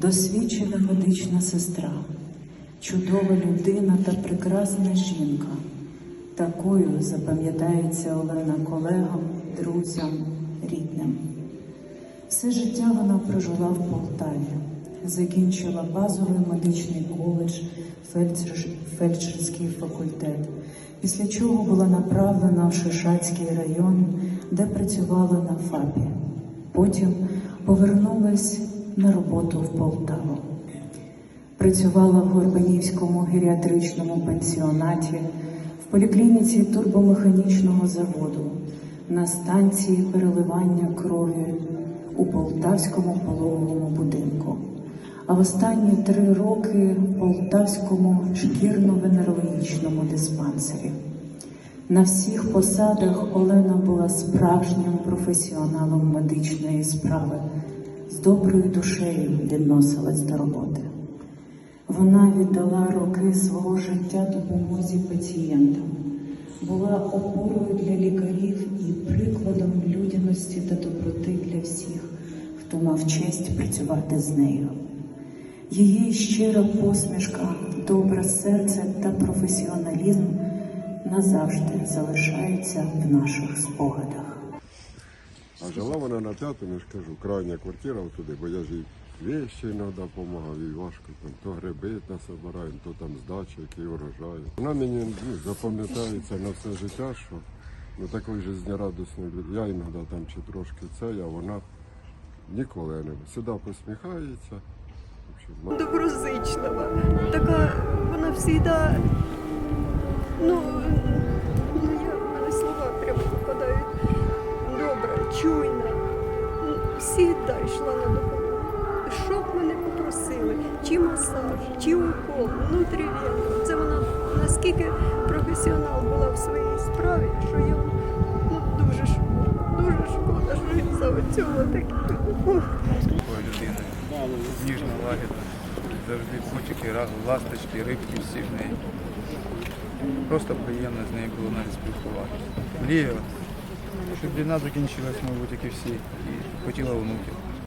досвідчена медична сестра, чудова людина та прекрасна жінка. Такою запам'ятається Олена колегам, друзям, рідним. Все життя вона прожила в Полтаві, закінчила базовий медичний коледж, фельдшер- фельдшерський факультет, після чого була направлена в Шишацький район, де працювала на ФАПі. Потім повернулась на роботу в Полтаву. Працювала в Горбанівському геріатричному пансіонаті, в поліклініці турбомеханічного заводу, на станції переливання крові у Полтавському пологовому будинку. А в останні три роки в Полтавському шкірно-венерологічному диспансері. На всіх посадах Олена була справжнім професіоналом медичної справи, доброю душею відносилась до роботи. Вона віддала роки свого життя допомозі пацієнтам, була опорою для лікарів і прикладом людяності та доброти для всіх, хто мав честь працювати з нею. Її щира посмішка, добре серце та професіоналізм назавжди залишаються в наших спогадах. А жила вона на п'ятому, я ж кажу, крайня квартира туди, бо я ж їй вещі іноді допомагав, їй важко там то гриби насобираємо, то там здача, який урожай. Вона мені ну, запам'ятається на все життя, що ну такої жизнерадісної людини. Я іноді там чи трошки це, а вона ніколи не сюди посміхається. Доброзичлива. Така вона завжди, ну Всігда йшла на допомогу. Що б мене попросили, чи масаж, чи укол, внутрівенно. Це вона наскільки професіонал була в своїй справі, що я ну, дуже шкода, дуже шкода, що він за цього таке. такою людиною. Ніжна, лагідна. Завжди котики, ра- ласточки, рибки всі в неї. Просто приємно з нею було навіть спілкуватися. Мріяла, щоб війна закінчилась, мабуть, як і всі, і хотіла онуків.